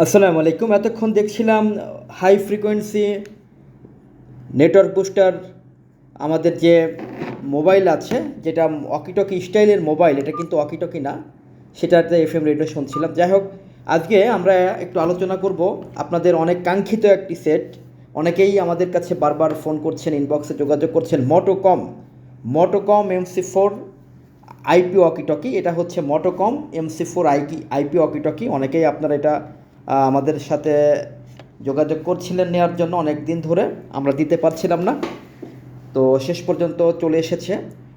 আসসালামু আলাইকুম। এতক্ষণ দেখছিলাম হাই ফ্রিকোয়েন্সি নেটওয়ার্ক বুস্টার আমাদের যে মোবাইল আছে, যেটা অকিটকি স্টাইলের মোবাইল এটা কিন্তু অকিটকি না, সেটাতে এফ এম রেডিও শুনছিলাম। যাই হোক, আজকে আমরা একটু আলোচনা করব আপনাদের অনেক কাঙ্ক্ষিত একটি সেট অনেকেই আমাদের কাছে বারবার ফোন করছেন ইনবক্সে যোগাযোগ করছেন Motocom Motocom MC four IP walkie talkie এটা হচ্ছে মোটোকম এমসি ফোর আইকি আইপি অকিটকি অনেকেই আপনারা এটা আমাদের সাথে যোগাযোগ করছিলেন নেওয়ার জন্য অনেক দিন ধরে, আমরা দিতে পারছিলাম না। তো শেষ পর্যন্ত চলে এসেছে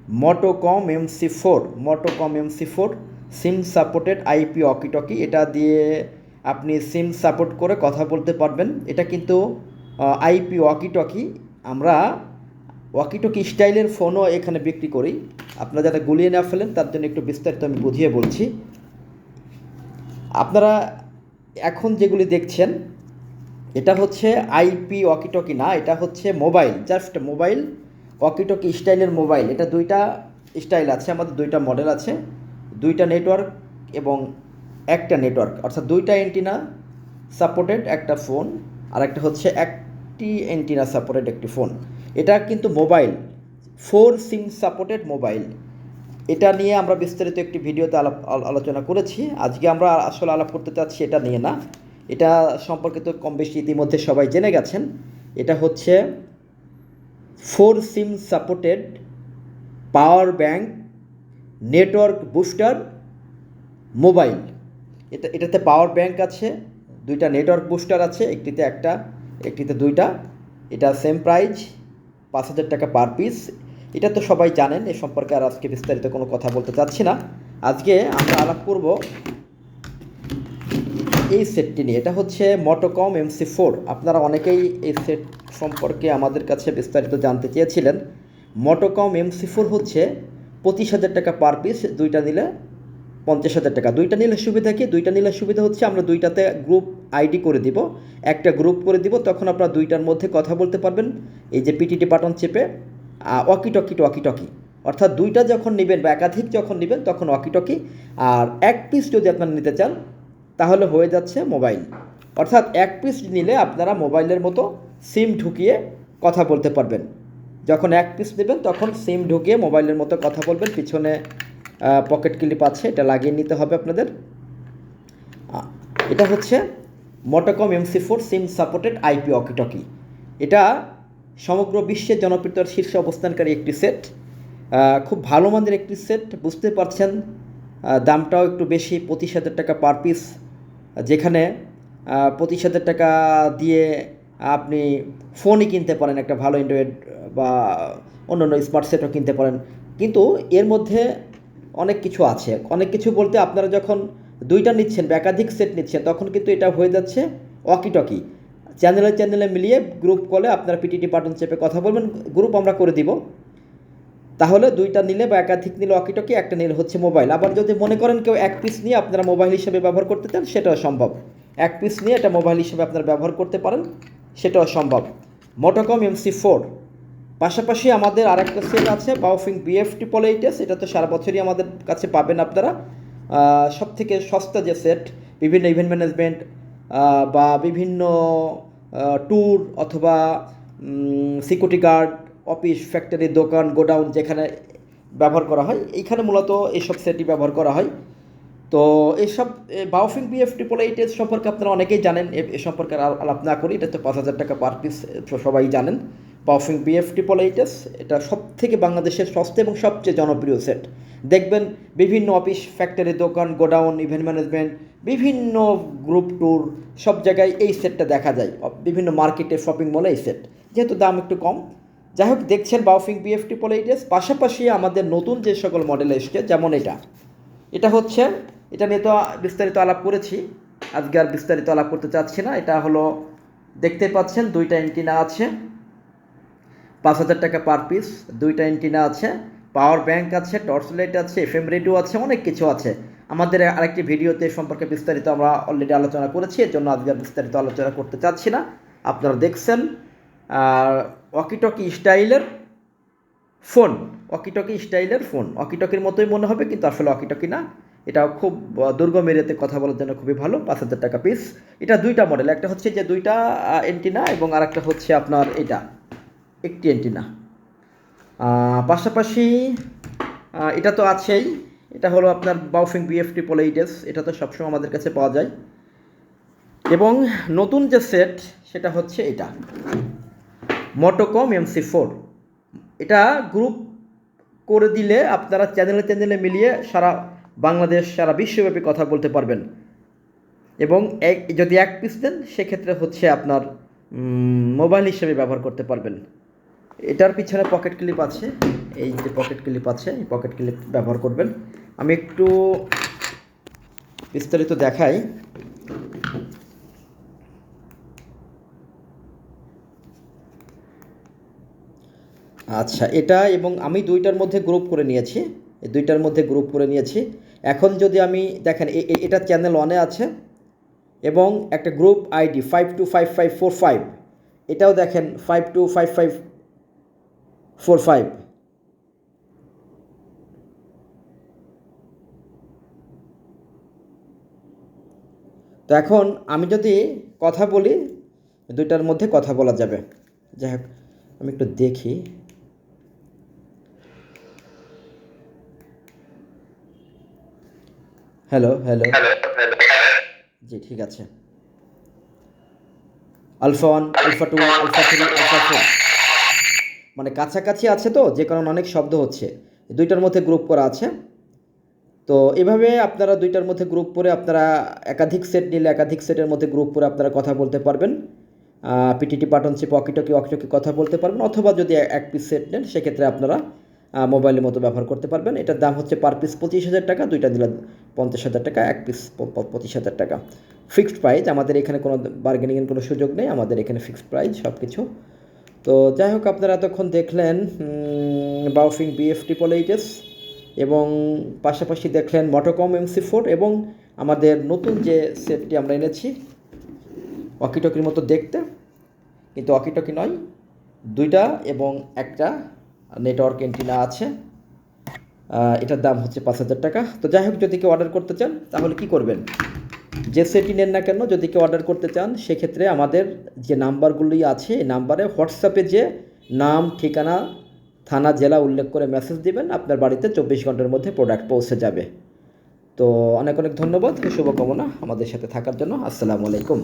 Motocom MC four, Motocom MC four, SIM supported IP walkie talkie. এটা দিয়ে আপনি সিম সাপোর্ট করে কথা বলতে পারবেন। এটা কিন্তু আইপি ওয়াকিটকি। আমরা ওয়াকিটকি স্টাইলের ফোনও এখানে বিক্রি করি। আপনারা যারা গুলিয়ে না ফেলেন, তার জন্য একটু বিস্তারিত আমি বুঝিয়ে বলছি। আপনারা এখন যেগুলি দেখছেন, এটা হচ্ছে আইপি ওয়াকিটকি না, এটা হচ্ছে mobile just mobile walkie talkie স্টাইলের মোবাইল এটা দুইটা স্টাইল আছে, আমাদের দুইটা মডেল আছে, দুইটা নেটওয়ার্ক এবং একটা নেটওয়ার্ক অর্থাৎ দুইটা এন্টিনা সাপোর্টেড একটা ফোন আর একটা হচ্ছে একটি এন্টিনা সাপোর্টেড একটি ফোন এটা কিন্তু mobile four SIM supported mobile এটা নিয়ে আমরা বিস্তারিত একটি ভিডিওতে আলাপ আলোচনা করেছি। আজকে আমরা আসলে আলাপ করতে চাচ্ছি এটা নিয়ে না। এটা সম্পর্কে তো কম বেশি ইতিমধ্যে সবাই জেনে গেছেন। এটা হচ্ছে four SIM supported power bank network booster mobile. এটা, এটাতে পাওয়ার ব্যাংক আছে, দুইটা নেটওয়ার্ক বুস্টার আছে, একটিতে একটা, একটিতে দুইটা। এটা সেম প্রাইস, পাঁচ হাজার টাকা পার পিস। এটা তো সবাই জানেন, এ সম্পর্কে আর আজকে বিস্তারিত কোনো কথা বলতে চাচ্ছি না। আজকে আমরা আলাপ করব এই সেটটি নিয়ে। এটা হচ্ছে মোটোকম এমসি ফোর আপনারা অনেকেই এই সেট সম্পর্কে আমাদের কাছে বিস্তারিত জানতে চেয়েছিলেন। মোটোকম এমসি ফোর হচ্ছে পঁচিশ হাজার টাকা পার পিস দুইটা নিলে পঞ্চাশ হাজার টাকা। দুইটা নিলে সুবিধা কি? দুইটা নিলে সুবিধা হচ্ছে আমরা দুইটাতে গ্রুপ আইডি করে দিব। একটা গ্রুপ করে দিব, তখন আপনারা দুইটার মধ্যে কথা বলতে পারবেন। এই যে পিটিটি বাটন চেপে ওয়াকি টকি অর্থাৎ দুইটা যখন নেবেন বা একাধিক যখন নেবেন, তখন ওয়াকি টকি আর এক পিস যদি আপনারা নিতে চান, তাহলে হয়ে যাচ্ছে মোবাইল অর্থাৎ এক পিস নিলে আপনারা মোবাইলের মতো সিম ঢুকিয়ে কথা বলতে পারবেন। যখন এক পিস নেবেন, তখন সিম ঢুকিয়ে মোবাইলের মতো কথা বলবেন। পিছনে পকেট ক্লিপ আছে, এটা লাগিয়ে নিতে হবে আপনাদের। এটা হচ্ছে Motocom MC four SIM supported IP walkie talkie এটা সমগ্র বিশ্বের জনপ্রিয়তার শীর্ষে অবস্থানকারী একটি সেট খুব ভালো মানের একটি সেট বুঝতে পারছেন দামটাও একটু বেশি, পঁচিশ হাজার টাকা পার পিস যেখানে পঁচিশ হাজার টাকা দিয়ে আপনি ফোনই কিনতে পারেন, একটা ভালো অ্যান্ড্রয়েড বা অন্য অন্য স্মার্ট সেটও কিনতে পারেন। কিন্তু এর মধ্যে অনেক কিছু আছে। অনেক কিছু বলতে আপনারা যখন দুইটা নিচ্ছেন বা একাধিক সেট নিচ্ছেন, তখন কিন্তু এটা হয়ে যাচ্ছে ওয়াকিটকি চ্যানেলে চ্যানেলে মিলিয়ে গ্রুপ কলে আপনারা পিটিটি বাটন চেপে কথা বলবেন গ্রুপ আমরা করে দিব। তাহলে দুইটা নিলে বা একাধিক নিলে ওয়াকিটকি একটা নিলে হচ্ছে মোবাইল আবার যদি মনে করেন কেউ এক পিস নিয়ে আপনারা মোবাইল হিসেবে ব্যবহার করতে চান, সেটাও সম্ভব। এক পিস নিয়ে এটা মোবাইল হিসেবে আপনারা ব্যবহার করতে পারেন, সেটাও সম্ভব। মোটোকম এমসি ফোর পাশাপাশি আমাদের আরেকটা সেট আছে বাউফিং বিএফটি পলাইটাস এটা তো সারা বছরই আমাদের কাছে পাবেন আপনারা। সব থেকে সস্তা যে সেট বিভিন্ন ইভেন্ট ম্যানেজমেন্ট বা বিভিন্ন ট্যুর অথবা সিকিউরিটি গার্ড অফিস ফ্যাক্টরি দোকান গোডাউন যেখানে ব্যবহার করা হয়, এইখানে মূলত এইসব সেটি ব্যবহার করা হয়। তো এইসব Baofeng BF triple eight S সম্পর্কে আপনারা অনেকেই জানেন, এ সম্পর্কে আলাপ না করি, এটা তো পাঁচ হাজার টাকা পার পিস সবাই জানেন। বাউফিং বিএফ ট্রিপল এটা সব থেকে বাংলাদেশের সস্তা এবং সবচেয়ে জনপ্রিয় সেট। দেখবেন বিভিন্ন অফিস, ফ্যাক্টরি, দোকান, গোডাউন, ইভেন্ট ম্যানেজমেন্ট, বিভিন্ন গ্রুপ ট্যুর, সব জায়গায় এই সেটটা দেখা যায়। বিভিন্ন মার্কেটে, শপিং মলে এই সেট। যেহেতু দাম একটু কম, যাই হোক, দেখছেন বাউফিং বিএফ ট্রিপল পাশাপাশি আমাদের নতুন যে সকল মডেল এসছে, যেমন এটা। এটা হচ্ছে, এটা নিয়ে তো বিস্তারিত আলাপ করেছি। আজকে আর বিস্তারিত আলাপ করতে চাচ্ছি না। এটা হলো, দেখতে পাচ্ছেন দুইটা এন্টিনা আছে। পাঁচ হাজার টাকা পার পিস দুইটা এন্টিনা আছে পাওয়ার ব্যাংক আছে টর্চ লাইট আছে এফ এম রেডিও আছে অনেক কিছু আছে। আমাদের আরেকটি ভিডিওতে সম্পর্কে বিস্তারিত আমরা অলরেডি আলোচনা করেছি এর জন্য আজকে বিস্তারিত আলোচনা করতে চাচ্ছি না। আপনারা দেখছেন আর ওয়াকিটকি স্টাইলের ফোন ওয়াকিটকি স্টাইলের ফোন অকিটকির মতোই মনে হবে কিন্তু আসলে ওয়াকিটকি না। এটা খুব আহ, দুর্গম এরিয়াতে কথা বলার জন্য খুবই ভালো পাঁচ হাজার টাকা পিস এটা দুইটা মডেল একটা হচ্ছে যে দুইটা এন্টিনা এবং আরেকটা হচ্ছে আপনার এটা। একটি আহ, পাশাপাশি এটা তো আছেই। এটা হলো আপনার বাউফিং বিএফটি পোলাইটেস এটা তো সবসময় আমাদের কাছে পাওয়া যায়। এবং নতুন যে সেট সেটা হচ্ছে এটা। মোটোকম এমসি ফোর এটা গ্রুপ করে দিলে আপনারা চ্যানেলে চ্যানেলে মিলিয়ে সারা বাংলাদেশ সারা বিশ্বব্যাপী কথা বলতে পারবেন। এবং এক যদি এক পিস দেন সেক্ষেত্রে হচ্ছে আপনার মোবাইল হিসেবে ব্যবহার করতে পারবেন। এটার পিছনে পকেট ক্লিপ আছে। এই যে পকেট ক্লিপ আছে, এই পকেট ক্লিপ ব্যবহার করবেন। আমি একটু বিস্তারিত দেখাই। আচ্ছা এটা এবং আমি দুইটার মধ্যে গ্রুপ করে নিয়েছি। এই দুইটার মধ্যে গ্রুপ করে নিয়েছি। এখন যদি আমি দেখেন এটা চ্যানেল ওয়ানে আছে এবং একটা group ID five two five five four five এটাও দেখেন five two five five four five তো এখন আমি যদি কথা বলি দুইটার মধ্যে কথা বলা যাবে। যাই হোক আমি একটু দেখি। হ্যালো হ্যালো জি ঠিক আছে। Alpha one alpha two alpha three alpha four মানে কাছাকাছি আছে তো, যে কারণে অনেক শব্দ হচ্ছে। দুইটার মধ্যে গ্রুপ করা আছে। তো এভাবে আপনারা দুইটার মধ্যে গ্রুপ করে আপনারা একাধিক সেট নিলে একাধিক সেটের মধ্যে গ্রুপ করে আপনারা কথা বলতে পারবেন। পিটিটি পার্টনশিপ অকিটকি অকিটকি কথা বলতে পারবেন, অথবা যদি এক পিস সেট নেন, সেক্ষেত্রে আপনারা মোবাইলের মতো ব্যবহার করতে পারবেন। এটার দাম হচ্ছে পার পিস পঁচিশ হাজার টাকা, দুইটা দিলে পঞ্চাশ হাজার টাকা, এক পিস পঁচিশ হাজার টাকা। ফিক্সড প্রাইস আমাদের এখানে কোনো বার্গেনিংয়ের কোনো সুযোগ নেই, আমাদের এখানে ফিক্সড প্রাইস সব কিছু তো যাই হোক, আপনারা এতক্ষণ দেখলেন বাউফিং বিএফটি পোলাইটেস এবং পাশাপাশি দেখলেন মোটোকম এমসি ফোর এবং আমাদের নতুন যে সেটটি আমরা এনেছি ওয়াকিটকির মতো দেখতে, কিন্তু ওয়াকিটকি নয়, দুইটা এবং একটা নেটওয়ার্ক এন্টিনা আছে। এটার দাম হচ্ছে পাঁচ হাজার টাকা। তো যাই হোক, যদি কেউ অর্ডার করতে চান, তাহলে কি করবেন? যে সেটি নেন না কেন, যদি কেউ অর্ডার করতে চান, সেক্ষেত্রে আমাদের যে নাম্বারগুলি আছে, এই নাম্বারে হোয়াটসঅ্যাপে যে নাম, ঠিকানা, থানা, জেলা উল্লেখ করে মেসেজ দিবেন, আপনার বাড়িতে চব্বিশ ঘণ্টার মধ্যে প্রোডাক্ট পৌঁছে যাবে। তো অনেক অনেক ধন্যবাদ, শুভকামনা আমাদের সাথে থাকার জন্য। আসসালামু আলাইকুম।